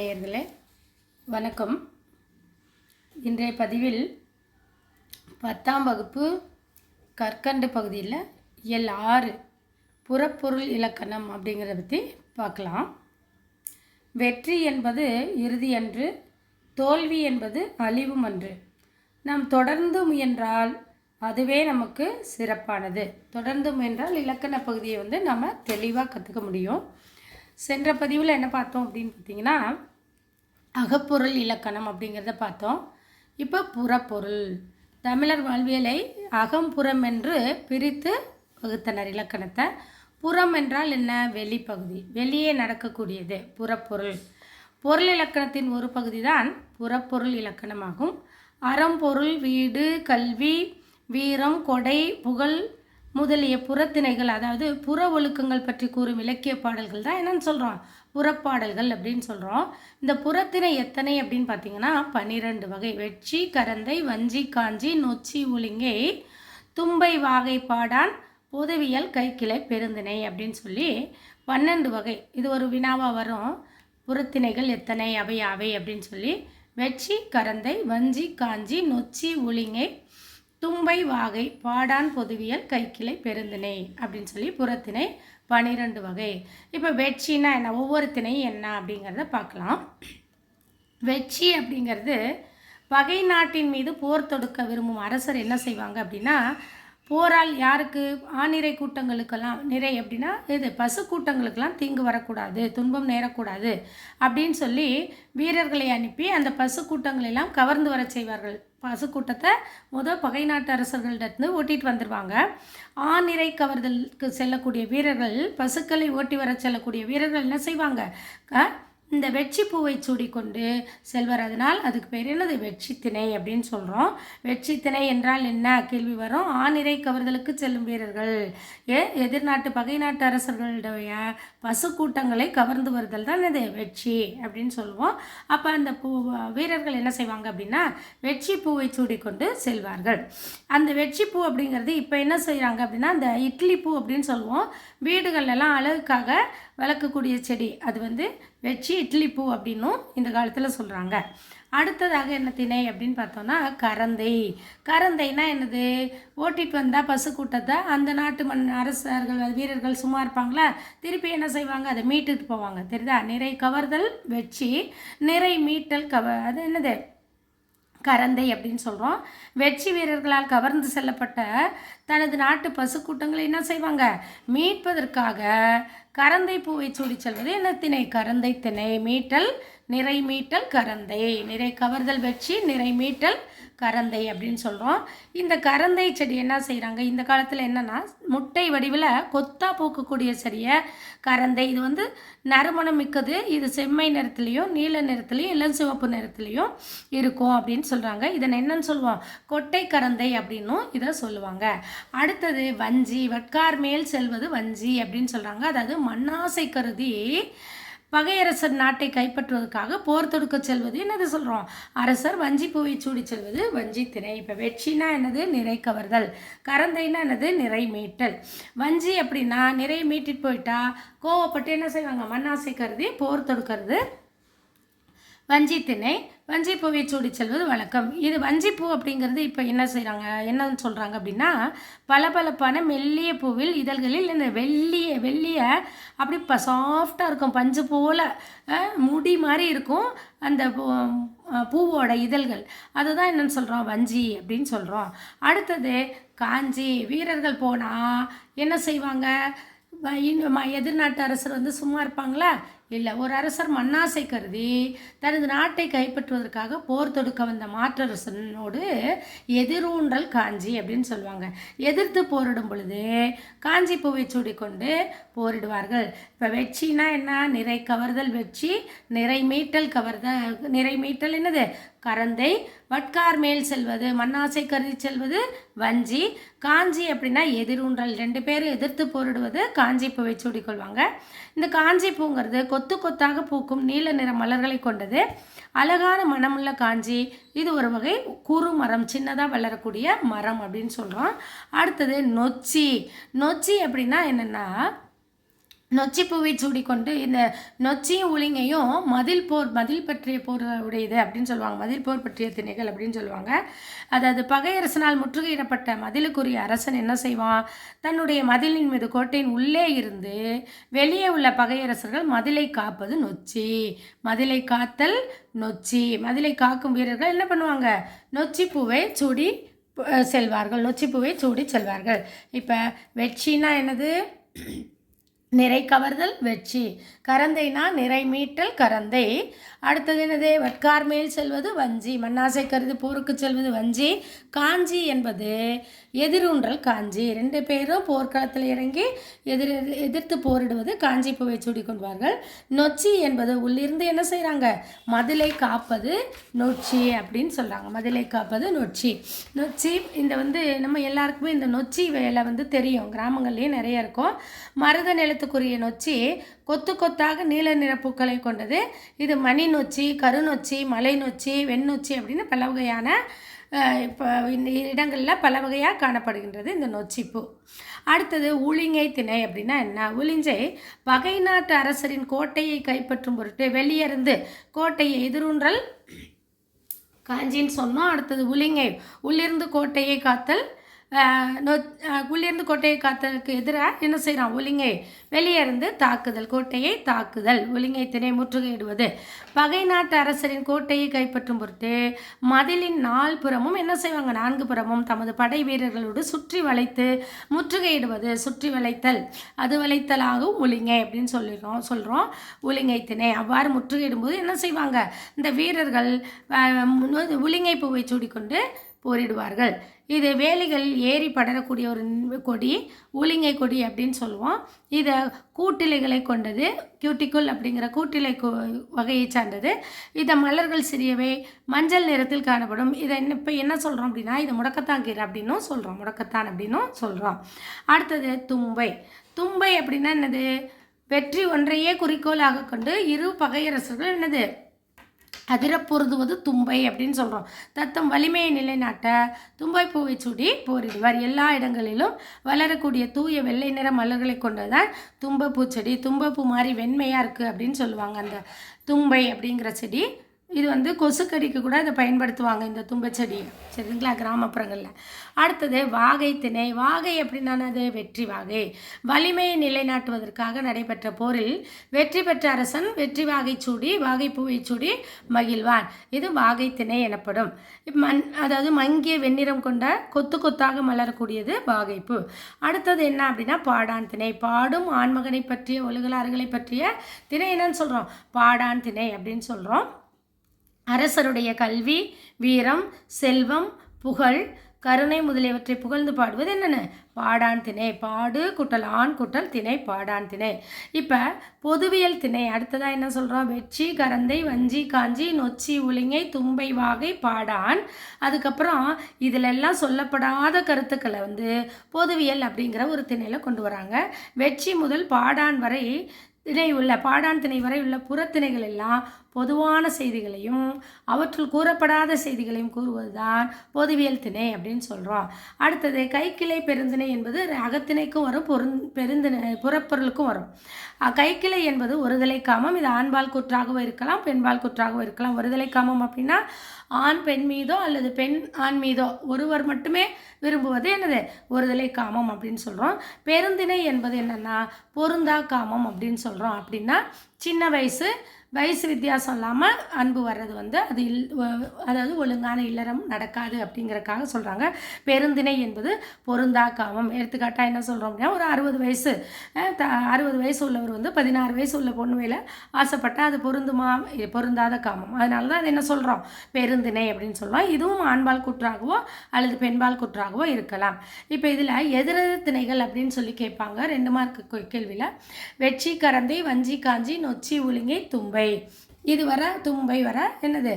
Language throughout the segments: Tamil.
நேயர்களே வணக்கம். இன்றைய பதிவில் பத்தாம் வகுப்பு கற்கண்டு பகுதியில் எல் ஆறு புறப்பொருள் இலக்கணம் அப்படிங்கிறத பற்றி பார்க்கலாம். வெற்றி என்பது இறுதி அன்று தோல்வி என்பது அழிவும் அன்று. நாம் தொடர்ந்து முயன்றால் அதுவே நமக்கு சிறப்பானது. தொடர்ந்து முயன்றால் இலக்கண பகுதியை வந்து நம்ம தெளிவாக கற்றுக்க முடியும். சென்ற பதிவில் என்ன பார்த்தோம் அப்படின்னு பார்த்தீங்கன்னா அகப்பொருள் இலக்கணம் அப்படிங்கிறத பார்த்தோம். இப்போ புறப்பொருள். தமிழர் வாழ்வியலை அகம் புறம் என்று பிரித்து வகுத்தனர் இலக்கணத்தை. புறம் என்றால் என்ன? வெளிப்பகுதி. வெளியே நடக்கக்கூடியது. புறப்பொருள். பொருள் இலக்கணத்தின் ஒரு பகுதி தான் புறப்பொருள் இலக்கணமாகும். அறம்பொருள் வீடு கல்வி வீரம் கொடை புகழ் முதலிய புறத்திணைகள் அதாவது புற ஒழுக்கங்கள் பற்றி கூறும் இலக்கிய பாடல்கள் தான் என்னன்னு சொல்கிறோம் புறப்பாடல்கள் அப்படின்னு சொல்கிறோம் இந்த புறத்திணை எத்தனை அப்படின்னு பார்த்தீங்கன்னா பன்னிரெண்டு வகை. வெற்றி கரந்தை வஞ்சி காஞ்சி நொச்சி ஒலிங்கை தும்பை வாகை பாடான் பொதுவியல் கைக்கிளை பெருந்திணை அப்படின்னு சொல்லி பன்னெண்டு வகை. இது ஒரு வினாவாக வரும். புறத்திணைகள் எத்தனை? அவை அவை அப்படின்னு சொல்லி வெற்றி கரந்தை வஞ்சி காஞ்சி நொச்சி ஒலிங்கை தும்பை வாகை பாடான் பொதுவியல் கைக்கிளை பெருந்திணை அப்படின்னு சொல்லி புறத்திணை பனிரெண்டு வகை. இப்போ வெட்சின்னா என்ன? ஒவ்வொரு திணையும் என்ன அப்படிங்கிறத பார்க்கலாம். வெட்சி அப்படிங்கிறது பகை நாட்டின் மீது போர் தொடுக்க விரும்பும் அரசர் என்ன செய்வாங்க அப்படின்னா போரால் யாருக்கு? ஆநிறை கூட்டங்களுக்கெல்லாம் நிறை அப்படின்னா இது பசு கூட்டங்களுக்கெல்லாம் தீங்கு வரக்கூடாது துன்பம் நேரக்கூடாது அப்படின்னு சொல்லி வீரர்களை அனுப்பி அந்த பசு கூட்டங்களெல்லாம் கவர்ந்து வர செய்வார்கள். பசு கூட்டத்தை முதல் பகை நாட்டு அரசர்களிடத்து ஓட்டிகிட்டு வந்துடுவாங்க ஆநிறை கவர்தலுக்கு செல்லக்கூடிய வீரர்கள் பசுக்களை ஓட்டி வர செல்லக்கூடிய வீரர்கள் என்ன செய்வாங்க? இந்த வெட்சி பூவை சூடிக்கொண்டு செல்வர் அதனால் அதுக்கு பேர் என்னது? வெட்சி திணை அப்படின்னு சொல்கிறோம் வெட்சி திணை என்றால் என்ன? கேள்வி வரும். ஆநிறை கவர்தலுக்கு செல்லும் வீரர்கள். ஏ எதிர்நாட்டு பகை நாட்டு அரசர்களுடைய பசு கூட்டங்களை கவர்ந்து வருதல் தான் இது வெட்சி அப்படின்னு சொல்லுவோம். அப்போ அந்த பூ வீரர்கள் என்ன செய்வாங்க அப்படின்னா வெட்சி பூவை சூடிக்கொண்டு செல்வார்கள். அந்த வெட்சி பூ அப்படிங்கிறது இப்போ என்ன செய்கிறாங்க அப்படின்னா அந்த இட்லி பூ அப்படின்னு சொல்லுவோம். வீடுகள்லாம் அழகுக்காக வளர்க்கக்கூடிய செடி. அது வந்து வெச்சி இட்லி பூ அப்படின்னும் இந்த காலத்தில் சொல்கிறாங்க அடுத்ததாக என்ன திணை அப்படின்னு பார்த்தோன்னா கரந்தை. கரந்தைனா என்னது? ஓட்டிட்டு வந்தால் பசு கூட்டத்தை? அந்த நாட்டு மண் அரசர்கள் வீரர்கள் சும்மா இருப்பாங்களா? திருப்பி என்ன செய்வாங்க? அதை மீட்டுட்டு போவாங்க. தெரியுதா? நிறை கவர்தல் வெச்சி நிறை மீட்டல் கவ அது என்னது? கரந்தை அப்படின்னு சொல்கிறோம் வெற்றி வீரர்களால் கவர்ந்து செல்லப்பட்ட தனது நாட்டு பசுக்கூட்டங்களை என்ன செய்வாங்க? மீட்பதற்காக கரந்தை பூவை சூடி செல்வது என்ன? திணை கரந்தை திணை மீட்டல் நிறை மீட்டல் கரந்தை. நிறை கவர்தல் வெற்றி நிறை மீட்டல் கரந்தை அப்படின்னு சொல்கிறோம் இந்த கரந்தை செடி என்ன செய்கிறாங்க இந்த காலத்தில் என்னென்னா முட்டை வடிவில் கொத்தா பூக்கக்கூடிய செடியை கரந்தை. இது வந்து நறுமணம் மிக்கது. இது செம்மை நிறத்துலேயும் நீல நிறத்துலையும் இளம் சிவப்பு நிறத்துலையும் இருக்கும் அப்படின்னு சொல்கிறாங்க இதை என்னன்னு சொல்லுவோம்? கொட்டை கரந்தை அப்படின்னும் இதை சொல்லுவாங்க. அடுத்தது வஞ்சி. வட்கார் மேல் செல்வது வஞ்சி அப்படின்னு சொல்கிறாங்க அதாவது மண்ணாசை கருதி பகையரசர் நாட்டை கைப்பற்றுவதற்காக போர் தொடுக்க செல்வது. என்னது சொல்கிறோம் அரசர் வஞ்சி பூவை சூடி செல்வது. வஞ்சி திணை இப்போ வெற்றினா என்னது? நிறை கவர்தல். கரந்தைனா என்னது? நிறை மீட்டல். வஞ்சி அப்படின்னா நிறை மீட்டிட்டு போயிட்டா கோவப்பட்டு என்ன செய்வாங்க? மண்ணாசை கருதி போர் தொடுக்கிறது. வஞ்சி திணை வஞ்சி பூவை சூடி செல்வது வழக்கம். இது வஞ்சிப்பூ அப்படிங்கிறது இப்போ என்ன செய்கிறாங்க என்னன்னு சொல்கிறாங்க அப்படின்னா பளபளப்பான மெல்லிய பூவில் இதழ்களில் இந்த வெள்ளிய வெள்ளிய அப்படி இப்போ சாஃப்டாக இருக்கும். பஞ்சு போல் முடி மாதிரி இருக்கும் அந்த பூ- பூவோட இதழ்கள். அதுதான் என்னன்னு சொல்கிறோம் வஞ்சி அப்படின்னு சொல்கிறோம் அடுத்தது காஞ்சி. வீரர்கள் போனால் என்ன செய்வாங்க? இன்னும் ம- எதிர்நாட்டு அரசர் வந்து சும்மா இருப்பாங்களா? இல்லை ஒரு அரசர் மண்ணாசை கருதி தனது நாட்டை கைப்பற்றுவதற்காக போர் தொடுக்க வந்த மாற்றரசனோடு எதிரூன்றல் காஞ்சி அப்படின்னு சொல்லுவாங்க. எதிர்த்து போரிடும் பொழுது காஞ்சி பூவை சூடிக்கொண்டு போரிடுவார்கள். இப்போ வெற்றினா என்ன? நிறை கவர்தல் வெற்றி நிறை மீட்டல் கவர்தல் நிறை மீட்டல் என்னது? கரந்தை வட்கார் மேல் செல்வது மண்ணாசை கருதி செல்வது வஞ்சி. காஞ்சி அப்படின்னா எதிரூன்றல் ரெண்டு பேரும் எதிர்த்து போரிடுவது காஞ்சி பூவை சூடிக்கொள்வாங்க. இந்த காஞ்சி பூங்கிறது கொத்து கொத்தாக பூக்கும் நீல நிற மலர்களை கொண்டது. அழகான மனமுள்ள காஞ்சி. இது ஒரு வகை குறு மரம் சின்னதாக வளரக்கூடிய மரம் அப்படின்னு சொல்கிறோம் அடுத்தது நொச்சி. நொச்சி அப்படின்னா என்னென்னா நொச்சிப்பூவை சூடிக்கொண்டு இந்த நொச்சியும் உளிங்கையும் மதில் போர் மதில் பற்றிய போர் உடையது அப்படின்னு சொல்லுவாங்க. மதில் போர் பற்றிய திணைகள் அப்படின்னு சொல்லுவாங்க. அதாவது பகையரசனால் முற்றுகையிடப்பட்ட மதிலுக்குரிய அரசன் என்ன செய்வான்? தன்னுடைய மதிலின் மீது கோட்டையின் உள்ளே இருந்து வெளியே உள்ள பகையரசர்கள் மதிலை காப்பது நொச்சி. மதிலை காத்தல் நொச்சி. மதிலை காக்கும் வீரர்கள் என்ன பண்ணுவாங்க? நொச்சி பூவை சூடி செல்வார்கள். நொச்சி பூவை சூடி செல்வார்கள். இப்போ வெட்சின்னா என்னது? நிறை கவர்தல் வெற்றி. கரந்தைனா நிறை மீட்டல் கரந்தை. அடுத்தது என்னது? வட்கார் மேல் செல்வது வஞ்சி. மண்ணாசை கருது போருக்கு செல்வது வஞ்சி. காஞ்சி என்பது எதிரூன்றல் காஞ்சி. ரெண்டு பேரும் போர்க்களத்தில் இறங்கி எதிர் எதிர்த்து போரிடுவது காஞ்சி பூவை சூடி கொள்வார்கள். நொச்சி என்பது உள்ளிருந்து என்ன செய்கிறாங்க மதிலை காப்பது நொச்சி அப்படின்னு சொல்கிறாங்க மதிலை காப்பது நொச்சி. நொச்சி இந்த வந்து நம்ம எல்லாருக்குமே இந்த நொச்சி வேலை வந்து தெரியும். கிராமங்கள்லேயும் நிறைய இருக்கும். மருத நிலத்துக்குரிய நொச்சி கொத்து கொத்தாக நீல நிற பூக்களை கொண்டது. இது மணி நொச்சி கருநொச்சி மலை நொச்சி வெண்ணொச்சி அப்படின்னு பல வகையான இப்போ இந்த இடங்களில் பல வகையாக காணப்படுகின்றது இந்த நொச்சிப்பூ. அடுத்தது உளிங்கை திணை அப்படின்னா என்ன? உளிஞ்சை பகை நாட்டு அரசரின் கோட்டையை கைப்பற்றும் பொருட்டு வெளியிருந்து கோட்டையை எதிரூன்றல் காஞ்சின்னு சொன்னோம். அடுத்தது உளிங்கை உள்ளிருந்து கோட்டையை காத்தல் உள்ளிருந்து கோட்டையை காத்தலுக்கு எதிராக என்ன செய்கிறான் ஒலிங்கை வெளியே இருந்து தாக்குதல் கோட்டையை தாக்குதல். ஒலிங்கை திணை முற்றுகையிடுவது. பகை நாட்டு அரசரின் கோட்டையை கைப்பற்றும் பொருட்டு மதிலின் நால் புறமும் என்ன செய்வாங்க? நான்கு புறமும் தமது படை வீரர்களோடு சுற்றி வளைத்து முற்றுகையிடுவது. சுற்றி வளைத்தல். அது வளைத்தலாகும் ஒலிங்கை அப்படின்னு சொல்லிடுறோம் சொல்கிறோம் ஒலிங்கை திணை. அவ்வாறு முற்றுகையிடும்போது என்ன செய்வாங்க? இந்த வீரர்கள் ஒலிங்கை பூவை சூடிக்கொண்டு போரிடுவார்கள். இது வேலிகள் ஏறி படரக்கூடிய ஒரு கொடி ஊலிங்கை கொடி அப்படின்னு சொல்லுவோம். இதை கூட்டிலைகளை கொண்டது கியூட்டிக்குள் அப்படிங்கிற கூட்டிலை வகையை சார்ந்தது. இதை மலர்கள் சிறியவை மஞ்சள் நிறத்தில் காணப்படும். இதை என்ன இப்போ என்ன சொல்கிறோம் அப்படின்னா இது முடக்கத்தான் கீரை அப்படின்னும் சொல்கிறோம் முடக்கத்தான் அப்படின்னும் சொல்கிறோம் அடுத்தது தும்பை. தும்பை அப்படின்னா என்னது? வெற்றி ஒன்றையே குறிக்கோளாக கொண்டு இரு பகையரசர்கள் என்னது? அதிர பொருதுவது தும்பை அப்படின்னு சொல்கிறோம் தத்தம் வலிமையை நிலைநாட்ட தும்பை பூவை சூடி போரிடுவார். எல்லா இடங்களிலும் வளரக்கூடிய தூய வெள்ளை நிற மலர்களை கொண்டதான் தும்பை பூச்செடி. தும்பப்பூ மாதிரி வெண்மையாக இருக்குது அப்படின்னு சொல்லுவாங்க அந்த தும்பை அப்படிங்கிற செடி. இது வந்து கொசுக்கடிக்கு கூட இதை பயன்படுத்துவாங்க இந்த தும்பச்செடியை சரிங்களா? கிராமப்புறங்களில். அடுத்தது வாகை திணை. வாகை அப்படின்னா அது வெற்றி வாகை. வலிமையை நிலைநாட்டுவதற்காக நடைபெற்ற போரில் வெற்றி பெற்ற அரசன் வெற்றி வாகை சூடி வாகைப்பூவை சூடி மகிழ்வான். இது வாகை திணை எனப்படும். மண் அதாவது மங்கிய வெண்ணிறம் கொண்ட கொத்து கொத்தாக மலரக்கூடியது வாகைப்பூ அடுத்தது என்ன அப்படின்னா பாடான் திணை. பாடும் ஆண்மகனை பற்றிய ஒழுகலாறுகளை பற்றிய திணை என்னன்னு சொல்கிறோம் பாடான் திணை அப்படின்னு சொல்கிறோம் அரசருடைய கல்வி வீரம் செல்வம் புகழ் கருணை முதலியவற்றை புகழ்ந்து பாடுவது என்னென்ன? பாடான் திணை பாடு குட்டல் ஆண் குட்டல் திணை பாடான் திணை. இப்போ பொதுவியல் திணை அடுத்ததாக என்ன சொல்கிறோம் வெற்றி கரந்தை வஞ்சி காஞ்சி நொச்சி உளிங்கை தும்பை வாகை பாடான். அதுக்கப்புறம் இதில் எல்லாம் சொல்லப்படாத கருத்துக்களை வந்து பொதுவியல் அப்படிங்கிற ஒரு திணையில் கொண்டு வராங்க. வெற்றி முதல் பாடான் வரை திணை உள்ள பாடான் திணை வரை உள்ள புறத்திணைகள் எல்லாம் பொதுவான செய்திகளையும் அவற்றுள் கூறப்படாத செய்திகளையும் கூறுவதுதான் பொதுவியல் திணை அப்படின்னு சொல்கிறோம் அடுத்தது கைக்கிளை பெருந்திணை என்பது அகத்திணைக்கும் வரும் பொருந் பெருந்திணை புறப்பொருளுக்கும் வரும். கைக்கிளை என்பது ஒருதலை காமம் இது ஆண்பால் குற்றாகவும் இருக்கலாம் பெண்பால் குற்றாகவும் இருக்கலாம். ஒருதலை காமம் அப்படின்னா ஆண் பெண் மீதோ அல்லது பெண் ஆண் மீதோ ஒருவர் மட்டுமே விரும்புவது என்னது? ஒருதலை காமம் அப்படின்னு சொல்கிறோம் பெருந்திணை என்பது என்னென்னா பொருந்தா காமம் அப்படின்னு சொல்கிறோம் அப்படின்னா சின்ன வயசு வயசு வித்தியாசம் இல்லாமல் அன்பு வர்றது வந்து அது இல் அதாவது ஒழுங்கான இல்லறம் நடக்காது அப்படிங்கிறக்காக சொல்கிறாங்க பெருந்திணை என்பது பொருந்தா காமம். எடுத்துக்காட்டாக என்ன சொல்கிறோம் அப்படின்னா ஒரு அறுபது வயசு த அறுபது வயசு உள்ளவர் வந்து பதினாறு வயசு உள்ள பொண்ணு ஆசைப்பட்டால் அது பொருந்துமா பொருந்தாத காமம். அதனால தான் அது என்ன சொல்கிறோம் பெருந்திணை அப்படின்னு சொல்கிறோம் இதுவும் ஆண்பால் குற்றாகவோ அல்லது பெண்பால் குற்றாகவோ இருக்கலாம். இப்போ இதில் எதிரெதிர் திணைகள் அப்படின்னு சொல்லி கேட்பாங்க. ரெண்டு மார்க்கு கேள்வியில். வெச்சி கரந்தை வஞ்சி காஞ்சி நொச்சி உலுங்கி தும்பை. இது வர தும்பை வர என்னது?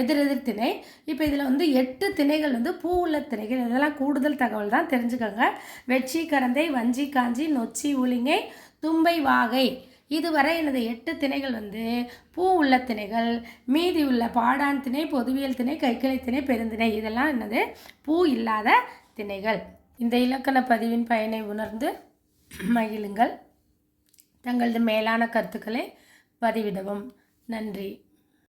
எதிரெதிர் திணை. இப்போ இதில் வந்து எட்டு திணைகள் வந்து பூ உள்ள திணைகள். இதெல்லாம் கூடுதல் தகவல் தான் தெரிஞ்சுக்கோங்க. வெச்சி கரந்தை வஞ்சி காஞ்சி நொச்சி உளிங்கை தும்பை வாகை. இதுவரை எனது எட்டு திணைகள் வந்து பூ உள்ள திணைகள் மீதி உள்ள பாடான் திணை பொதுவியல் திணை கைக்கிளை திணை பெருந்திணை. இதெல்லாம் என்னது? பூ இல்லாத திணைகள். இந்த இலக்கண பதிவின் பயனை உணர்ந்து மகிழுங்கள். தங்களது மேலான கருத்துக்களை பதிவிடவும். நன்றி.